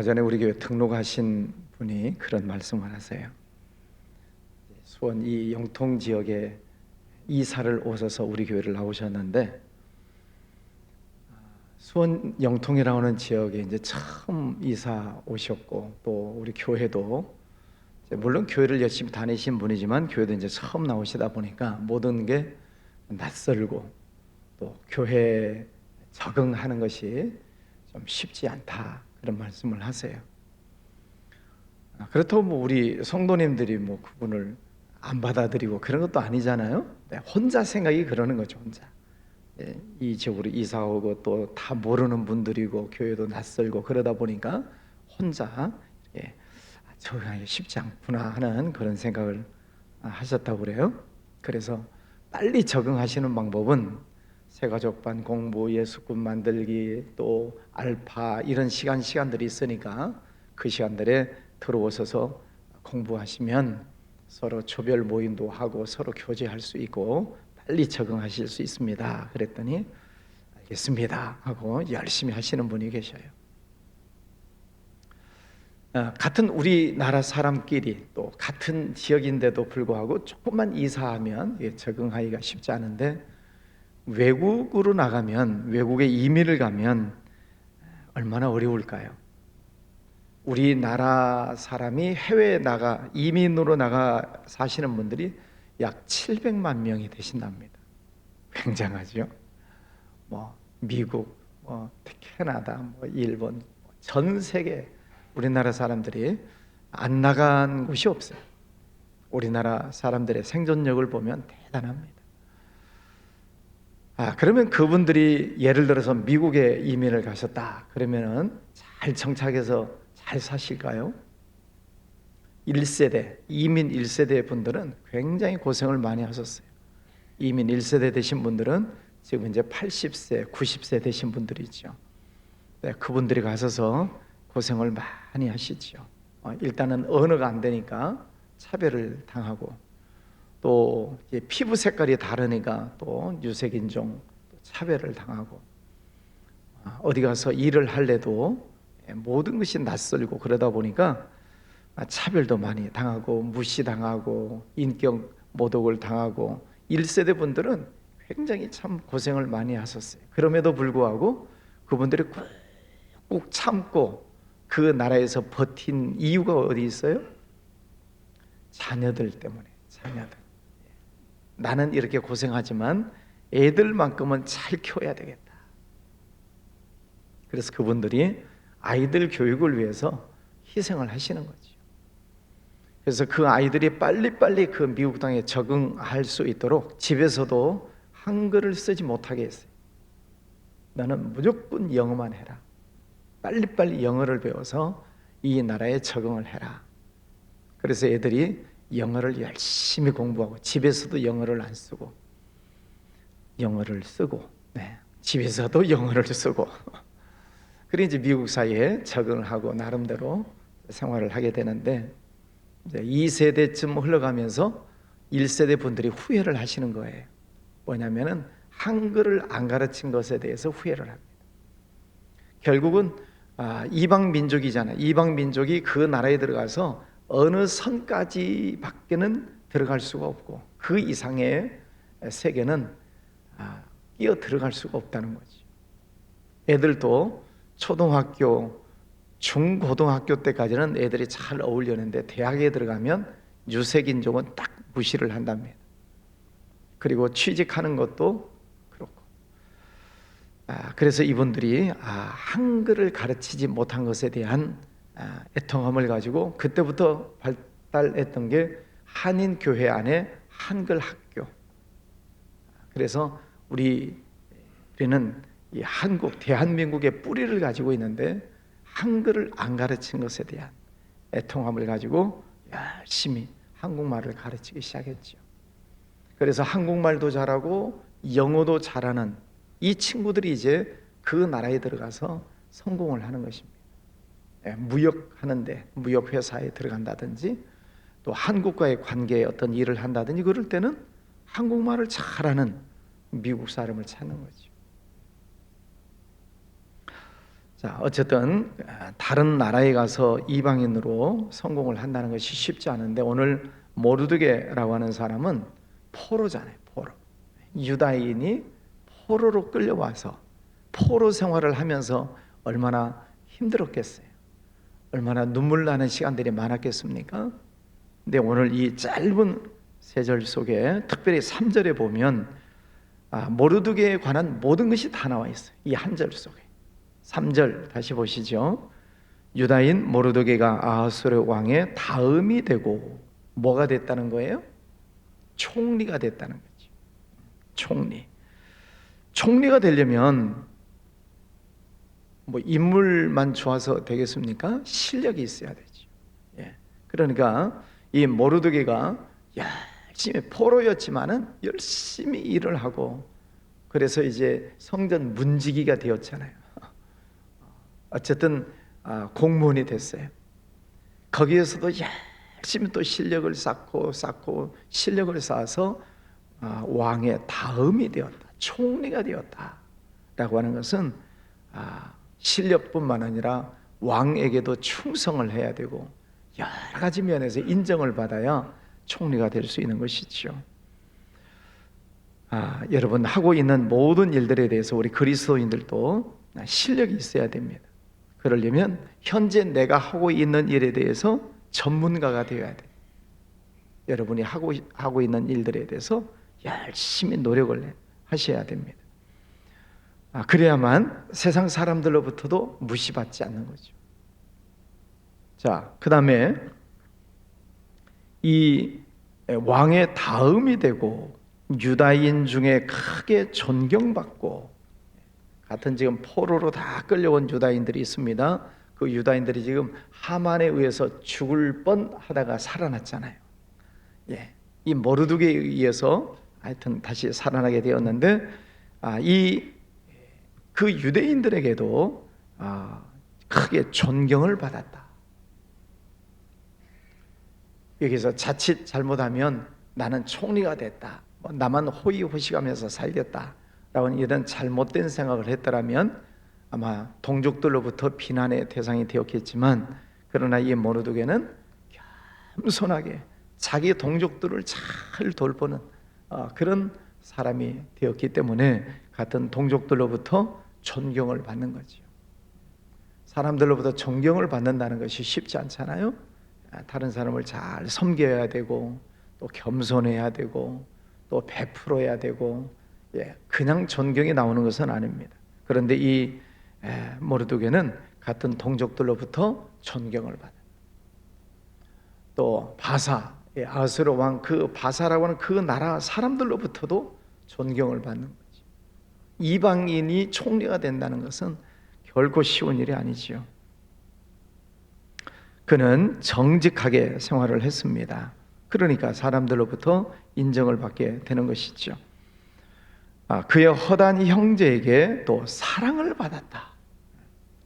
얼마 전에 우리 교회 등록하신 분이 그런 말씀을 하세요. 수원 이 영통 지역에 이사를 오셔서 우리 교회를 나오셨는데 수원 영통이라고 하는 지역에 이제 처음 이사 오셨고 또 우리 교회도 물론 교회를 열심히 다니신 분이지만 교회도 이제 처음 나오시다 보니까 모든 게 낯설고 또 교회 적응하는 것이 좀 쉽지 않다 그런 말씀을 하세요. 아, 그렇다고 뭐 우리 성도님들이 뭐 그분을 안 받아들이고 그런 것도 아니잖아요. 네, 혼자 생각이 그러는 거죠, 혼자. 예, 이 지역으로 이사 오고 또 다 모르는 분들이고 교회도 낯설고 그러다 보니까 혼자 예, 적응하기 쉽지 않구나 하는 그런 생각을 아, 하셨다고 그래요. 그래서 빨리 적응하시는 방법은 새가족반 공부, 예수꾼 만들기, 또 알파 이런 시간 시간들이 있으니까 그 시간들에 들어오셔서 공부하시면 서로 조별 모임도 하고 서로 교제할 수 있고 빨리 적응하실 수 있습니다. 그랬더니 알겠습니다 하고 열심히 하시는 분이 계셔요. 어, 같은 우리나라 사람끼리 또 같은 지역인데도 불구하고 조금만 이사하면 적응하기가 쉽지 않은데 외국으로 나가면 외국에 이민을 가면 얼마나 어려울까요? 우리나라 사람이 해외에 나가 이민으로 나가 사시는 분들이 약 700만 명이 되신답니다. 굉장하죠? 뭐 미국, 뭐 캐나다, 뭐 일본, 전 세계 우리나라 사람들이 안 나간 곳이 없어요. 우리나라 사람들의 생존력을 보면 대단합니다. 아, 그러면 그분들이 예를 들어서 미국에 이민을 가셨다. 그러면은 잘 정착해서 잘 사실까요? 1세대, 이민 1세대 분들은 굉장히 고생을 많이 하셨어요. 이민 1세대 되신 분들은 지금 이제 80세, 90세 되신 분들이죠. 네, 그분들이 가셔서 고생을 많이 하시죠. 어, 일단은 언어가 안 되니까 차별을 당하고 또 피부 색깔이 다르니까 또 유색인종 차별을 당하고 아, 어디 가서 일을 할래도 예, 모든 것이 낯설고 그러다 보니까 아, 차별도 많이 당하고 무시당하고 인격 모독을 당하고 1세대 분들은 굉장히 참 고생을 많이 하셨어요. 그럼에도 불구하고 그분들이 꾹 참고 그 나라에서 버틴 이유가 어디 있어요? 자녀들 때문에 자녀들. 나는 이렇게 고생하지만 애들만큼은 잘 키워야 되겠다. 그래서 그분들이 아이들 교육을 위해서 희생을 하시는 거죠. 그래서 그 아이들이 빨리빨리 그 미국 땅에 적응할 수 있도록 집에서도 한글을 쓰지 못하게 했어요. 너는 무조건 영어만 해라. 빨리빨리 영어를 배워서 이 나라에 적응을 해라. 그래서 애들이 영어를 열심히 공부하고 집에서도 영어를 안 쓰고 영어를 쓰고 네. 집에서도 영어를 쓰고 그래 이제 미국 사회에 적응을 하고 나름대로 생활을 하게 되는데 이제 2세대쯤 흘러가면서 1세대 분들이 후회를 하시는 거예요. 뭐냐면은 한글을 안 가르친 것에 대해서 후회를 합니다. 결국은 아, 이방 민족이잖아요. 이방 민족이 그 나라에 들어가서 어느 선까지 밖에는 들어갈 수가 없고 그 이상의 세계는 아, 끼어 들어갈 수가 없다는 거지. 애들도 초등학교, 중고등학교 때까지는 애들이 잘 어울려는데 대학에 들어가면 유색인종은 딱 무시를 한답니다. 그리고 취직하는 것도 그렇고. 아, 그래서 이분들이 아, 한글을 가르치지 못한 것에 대한 아, 애통함을 가지고 그때부터 발달했던 게 한인 교회 안에 한글 학교. 그래서 우리 우리는 이 한국 대한민국의 뿌리를 가지고 있는데 한글을 안 가르친 것에 대한 애통함을 가지고 열심히 한국말을 가르치기 시작했죠. 그래서 한국말도 잘하고 영어도 잘하는 이 친구들이 이제 그 나라에 들어가서 성공을 하는 것입니다. 예, 무역하는데 무역 회사에 들어간다든지 또 한국과의 관계에 어떤 일을 한다든지 그럴 때는 한국말을 잘하는 미국 사람을 찾는 거죠. 자, 어쨌든 아, 다른 나라에 가서 이방인으로 성공을 한다는 것이 쉽지 않은데 오늘 모르드게라고 하는 사람은 포로잖아요. 포로. 유다인이 포로로 끌려와서 포로 생활을 하면서 얼마나 힘들었겠어요. 얼마나 눈물 나는 시간들이 많았겠습니까? 근데 오늘 이 짧은 세절 속에 특별히 3절에 보면 아, 모르드게에 관한 모든 것이 다 나와 있어요. 이 한 절 속에. 3절 다시 보시죠. 유다인 모르드게가 아하수르 왕의 다음이 되고 뭐가 됐다는 거예요? 총리가 됐다는 거죠. 총리. 총리가 되려면 뭐 인물만 좋아서 되겠습니까? 실력이 있어야 되죠. 예. 그러니까 이 모르드게가 열심히 포로였지만은 열심히 일을 하고 그래서 이제 성전 문지기가 되었잖아요. 어쨌든 아, 공무원이 됐어요. 거기에서도 열심히 또 실력을 쌓고 쌓고 실력을 쌓아서 아, 왕의 다음이 되었다. 총리가 되었다라고 하는 것은 아, 실력뿐만 아니라 왕에게도 충성을 해야 되고 여러 가지 면에서 인정을 받아야 총리가 될 수 있는 것이죠. 아, 여러분 하고 있는 모든 일들에 대해서 우리 그리스도인들도 실력이 있어야 됩니다. 그러려면 현재 내가 하고 있는 일에 대해서 전문가가 되어야 돼. 여러분이 하고 하고 있는 일들에 대해서 열심히 노력을 하셔야 됩니다. 아, 그래야만 세상 사람들로부터도 무시받지 않는 거죠. 자, 그 다음에 이 왕의 다음이 되고 유다인 중에 크게 존경받고 같은 지금 포로로 다 끌려온 유다인들이 있습니다. 그 유다인들이 지금 하만에 의해서 죽을 뻔하다가 살아났잖아요. 예, 이 모르드게에 의해서 하여튼 다시 살아나게 되었는데 아, 이 그 유대인들에게도 아, 크게 존경을 받았다. 여기서 자칫 잘못하면 나는 총리가 됐다. 뭐 나만 호의호식하면서 살겠다라는 이런 잘못된 생각을 했더라면 아마 동족들로부터 비난의 대상이 되었겠지만 그러나 이 모르드게는 겸손하게 자기 동족들을 잘 돌보는 어, 그런 사람이 되었기 때문에 같은 동족들로부터 존경을 받는 거지요. 사람들로부터 존경을 받는다는 것이 쉽지 않잖아요. 아, 다른 사람을 잘 섬겨야 되고 또 겸손해야 되고 또 베풀어야 되고 예, 그냥 존경이 나오는 것은 아닙니다. 그런데 이 에, 모르드게는 같은 동족들로부터 존경을 받아. 또 바사 예, 아스로 왕 그 바사라고 하는 그 나라 사람들로부터도 존경을 받는. 이방인이 총리가 된다는 것은 결코 쉬운 일이 아니지요. 그는 정직하게 생활을 했습니다. 그러니까 사람들로부터 인정을 받게 되는 것이죠. 아, 그의 허단 형제에게 또 사랑을 받았다.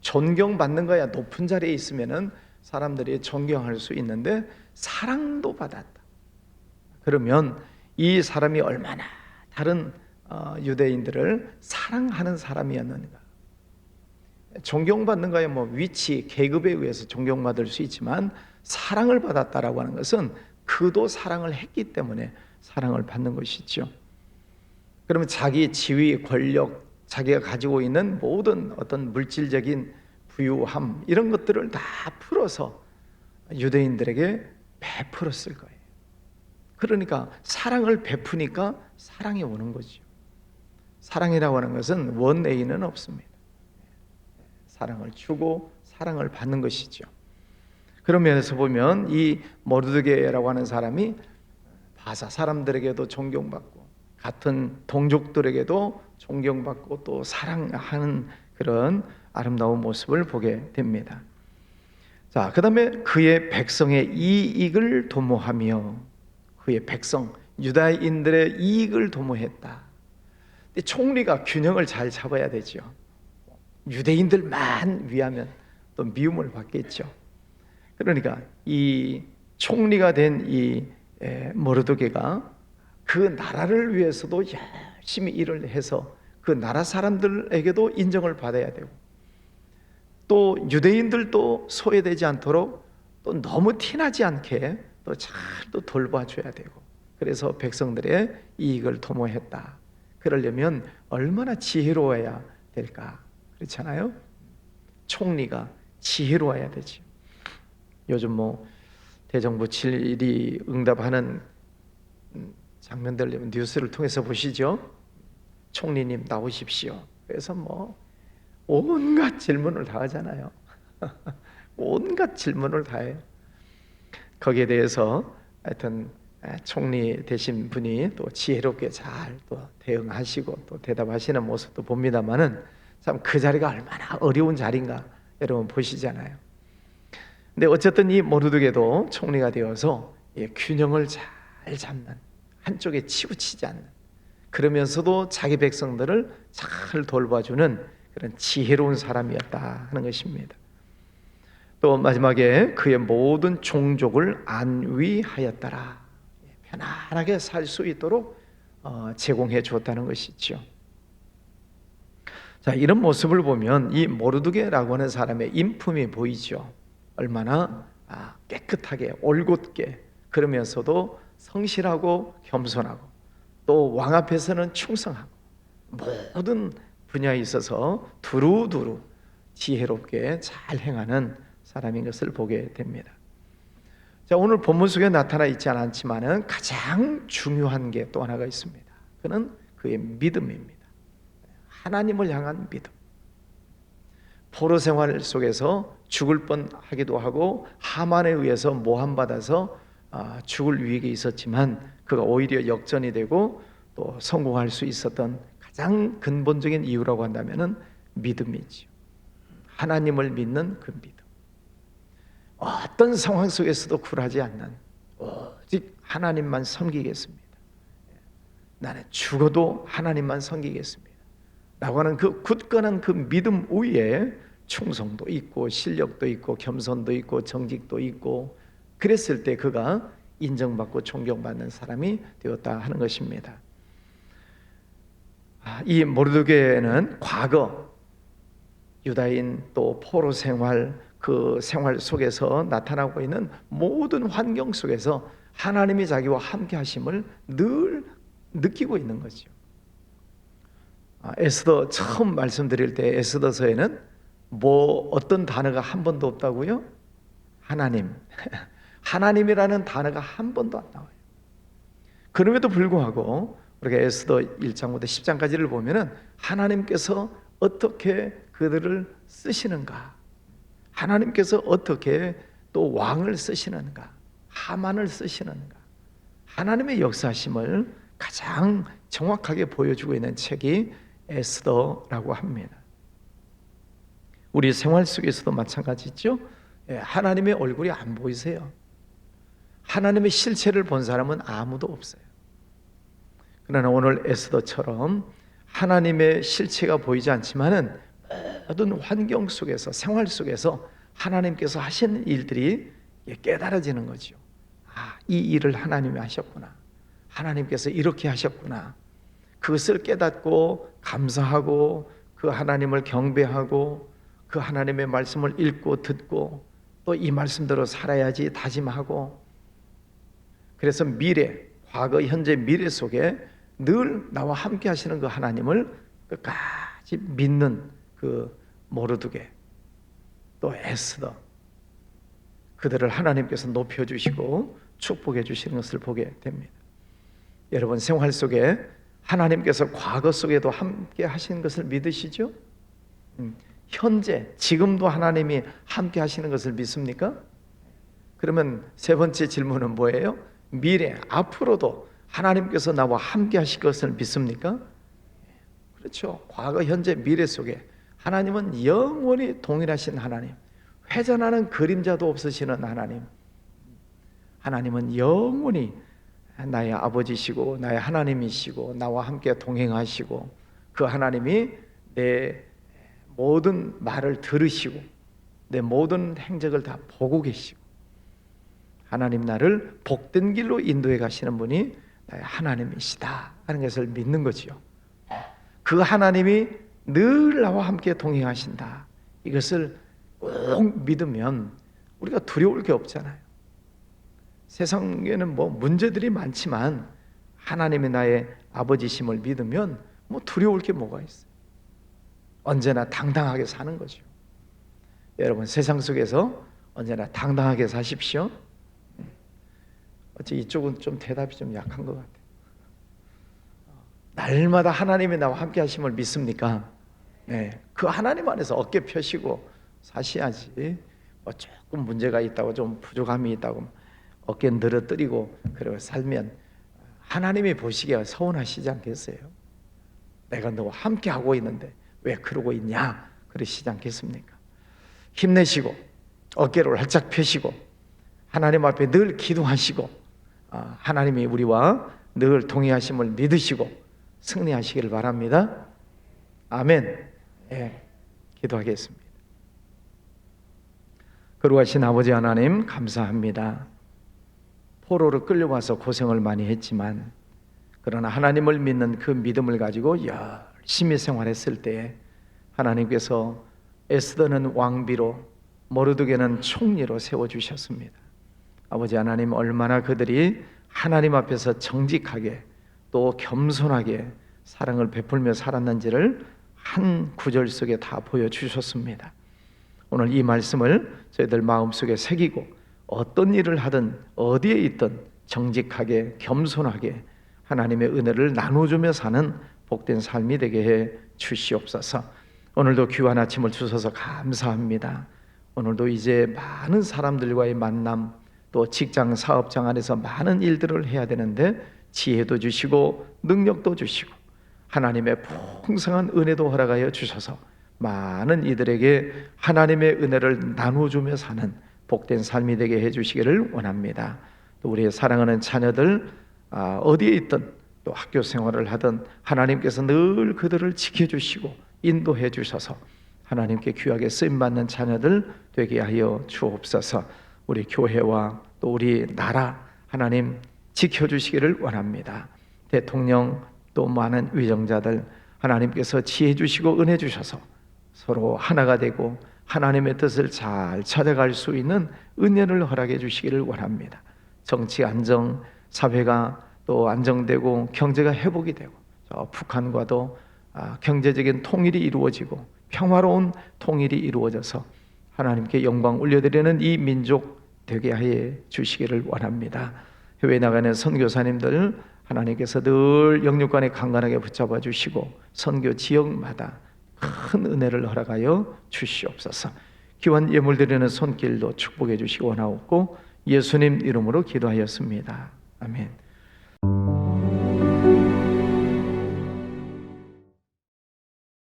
존경받는 거야 높은 자리에 있으면은 사람들이 존경할 수 있는데 사랑도 받았다. 그러면 이 사람이 얼마나 다른 어, 유대인들을 사랑하는 사람이었는가? 존경받는 거야 뭐 위치, 계급에 의해서 존경받을 수 있지만 사랑을 받았다라고 하는 것은 그도 사랑을 했기 때문에 사랑을 받는 것이죠. 그러면 자기 지위, 권력, 자기가 가지고 있는 모든 어떤 물질적인 부유함 이런 것들을 다 풀어서 유대인들에게 베풀었을 거예요. 그러니까 사랑을 베푸니까 사랑이 오는 거죠. 사랑이라고 하는 것은 원에는 없습니다. 사랑을 주고 사랑을 받는 것이죠. 그런 면에서 보면 이 모르드게라고 하는 사람이 바사 사람들에게도 존경받고 같은 동족들에게도 존경받고 또 사랑하는 그런 아름다운 모습을 보게 됩니다. 자, 그다음에 그의 백성의 이익을 도모하며 그의 백성 유다인들의 이익을 도모했다. 근데 총리가 균형을 잘 잡아야 되죠. 유대인들만 위하면 또 미움을 받겠죠. 그러니까 이 총리가 된 이 모르드게가 그 나라를 위해서도 열심히 일을 해서 그 나라 사람들에게도 인정을 받아야 되고 또 유대인들도 소외되지 않도록 또 너무 티나지 않게 또 잘 또 돌봐줘야 되고 그래서 백성들의 이익을 도모했다. 그러려면 얼마나 지혜로워야 될까? 그렇잖아요. 총리가 지혜로워야 되지. 요즘 뭐 대정부 7일이 응답하는 음, 장면들 뉴스를 통해서 보시죠. 총리님 나오십시오. 그래서 뭐 온갖 질문을 다 하잖아요. 온갖 질문을 다 해요. 거기에 대해서 하여튼 총리 되신 분이 또 지혜롭게 잘 또 대응하시고 또 대답하시는 모습도 봅니다만은 참 그 자리가 얼마나 어려운 자리인가 여러분 보시잖아요. 근데 어쨌든 이 모르드게도 총리가 되어서 예, 균형을 잘 잡는 한쪽에 치우치지 않는 그러면서도 자기 백성들을 잘 돌봐주는 그런 지혜로운 사람이었다 하는 것입니다. 또 마지막에 그의 모든 종족을 안위하였더라. 예, 편안하게 살 수 있도록 어, 제공해 주었다는 것이죠. 자 이런 모습을 보면 이 모르드게라고 하는 사람의 인품이 보이죠. 얼마나 아, 깨끗하게 올곧게 그러면서도 성실하고 겸손하고 또 왕 앞에서는 충성하고 모든 분야에 있어서 두루두루 지혜롭게 잘 행하는 사람인 것을 보게 됩니다. 자, 오늘 본문 속에 나타나 있지 않지만은 가장 중요한 게 또 하나가 있습니다. 그는 그의 믿음입니다. 하나님을 향한 믿음. 포로 생활 속에서 죽을 뻔하기도 하고 하만에 의해서 모함 받아서 아, 죽을 위기에 있었지만 그가 오히려 역전이 되고 또 성공할 수 있었던 가장 근본적인 이유라고 한다면은 믿음이죠. 하나님을 믿는 그 믿음. 어떤 상황 속에서도 굴하지 않는 오직 하나님만 섬기겠습니다. 나는 죽어도 하나님만 섬기겠습니다. 라고 하는 그 굳건한 그 믿음 위에 충성도 있고 실력도 있고 겸손도 있고 정직도 있고 그랬을 때 그가 인정받고 존경받는 사람이 되었다 하는 것입니다. 아, 이 모르드게는 과거 유다인 또 포로 생활 그 생활 속에서 나타나고 있는 모든 환경 속에서 하나님이 자기와 함께 하심을 늘 느끼고 있는 거죠. 아, 에스더 처음 말씀드릴 때 에스더서에는 뭐 어떤 단어가 한 번도 없다고요? 하나님. 하나님이라는 단어가 한 번도 안 나와요. 그럼에도 불구하고 우리가 에스더 1장부터 10장까지를 보면은 하나님께서 어떻게 그들을 쓰시는가? 하나님께서 어떻게 또 왕을 쓰시는가? 하만을 쓰시는가? 하나님의 역사심을 가장 정확하게 보여주고 있는 책이 에스더라고 합니다. 우리 생활 속에서도 마찬가지죠. 예, 하나님의 얼굴이 안 보이세요. 하나님의 실체를 본 사람은 아무도 없어요. 그러나 오늘 에스더처럼 하나님의 실체가 보이지 않지만은 모든 환경 속에서 생활 속에서 하나님께서 하신 일들이 깨달아지는 거죠. 아, 이 일을 하나님이 하셨구나. 하나님께서 이렇게 하셨구나. 그것을 깨닫고 감사하고 그 하나님을 경배하고 그 하나님의 말씀을 읽고 듣고 또 이 말씀대로 살아야지 다짐하고 그래서 미래, 과거, 현재, 미래 속에 늘 나와 함께 하시는 그 하나님을 끝까지 믿는 그 모르드게 또 에스더 그들을 하나님께서 높여 주시고 축복해 주시는 것을 보게 됩니다. 여러분 생활 속에 하나님께서 과거 속에도 함께 하시는 것을 믿으시죠? 음, 현재 지금도 하나님이 함께 하시는 것을 믿습니까? 그러면 세 번째 질문은 뭐예요? 미래 앞으로도 하나님께서 나와 함께 하실 것을 믿습니까? 그렇죠. 과거, 현재, 미래 속에 하나님은 영원히 동일하신 하나님, 회전하는 그림자도 없으시는 하나님. 하나님은 영원히 나의 아버지시고 나의 하나님이시고 나와 함께 동행하시고 그 하나님이 내 모든 말을 들으시고 내 모든 행적을 다 보고 계시고 하나님 나를 복된 길로 인도해 가시는 분이 하나님이시다 하는 것을 믿는 거지요. 그 하나님이 늘 나와 함께 동행하신다. 이것을 꼭 믿으면 우리가 두려울 게 없잖아요. 세상에는 뭐 문제들이 많지만 하나님의 나의 아버지심을 믿으면 뭐 두려울 게 뭐가 있어요. 언제나 당당하게 사는 거죠. 여러분 세상 속에서 언제나 당당하게 사십시오. 어째 이쪽은 좀 대답이 좀 약한 것 같아요. 날마다 하나님이 나와 함께 하심을 믿습니까? 네, 그 하나님 안에서 어깨 펴시고 사셔야지. 뭐 조금 문제가 있다고 좀 부족함이 있다고 어깨 늘어뜨리고 그러고 살면 하나님이 보시기에 서운하시지 않겠어요? 내가 너와 함께 하고 있는데 왜 그러고 있냐? 그러시지 않겠습니까? 힘내시고 어깨를 활짝 펴시고 하나님 앞에 늘 기도하시고 아, 하나님이 우리와 늘 동의하심을 믿으시고 승리하시기를 바랍니다. 아멘. 예, 기도하겠습니다. 거룩하신 아버지 하나님 감사합니다. 포로로 끌려와서 고생을 많이 했지만 그러나 하나님을 믿는 그 믿음을 가지고 열심히 생활했을 때 하나님께서 에스더는 왕비로 모르드게는 총리로 세워 주셨습니다. 아버지 하나님 얼마나 그들이 하나님 앞에서 정직하게 또 겸손하게 사랑을 베풀며 살았는지를 한 구절 속에 다 보여 주셨습니다. 오늘 이 말씀을 저희들 마음속에 새기고 어떤 일을 하든 어디에 있든 정직하게 겸손하게 하나님의 은혜를 나눠주며 사는 복된 삶이 되게 해 주시옵소서. 오늘도 귀한 아침을 주셔서 감사합니다. 오늘도 이제 많은 사람들과의 만남 또 직장 사업장 안에서 많은 일들을 해야 되는데 지혜도 주시고 능력도 주시고 하나님의 풍성한 은혜도 허락하여 주셔서 많은 이들에게 하나님의 은혜를 나누어주며 사는 복된 삶이 되게 해주시기를 원합니다. 또 우리의 사랑하는 자녀들 아, 어디에 있든 또 학교 생활을 하든 하나님께서 늘 그들을 지켜주시고 인도해 주셔서 하나님께 귀하게 쓰임 받는 자녀들 되게 하여 주옵소서. 우리 교회와 또 우리 나라 하나님 지켜주시기를 원합니다. 대통령 또 많은 위정자들 하나님께서 지혜 주시고 은혜 주셔서 서로 하나가 되고 하나님의 뜻을 잘 찾아갈 수 있는 은혜를 허락해 주시기를 원합니다. 정치 안정, 사회가 또 안정되고 경제가 회복이 되고 저 북한과도 아, 경제적인 통일이 이루어지고 평화로운 통일이 이루어져서 하나님께 영광 올려드리는 이 민족 되게 하여 주시기를 원합니다. 해외 나가는 선교사님들 하나님께서 늘 영육간에 강건하게 붙잡아 주시고 선교 지역마다 큰 은혜를 허락하여 주시옵소서. 기원 예물 드리는 손길도 축복해 주시기 원하옵고 예수님 이름으로 기도하였습니다. 아멘.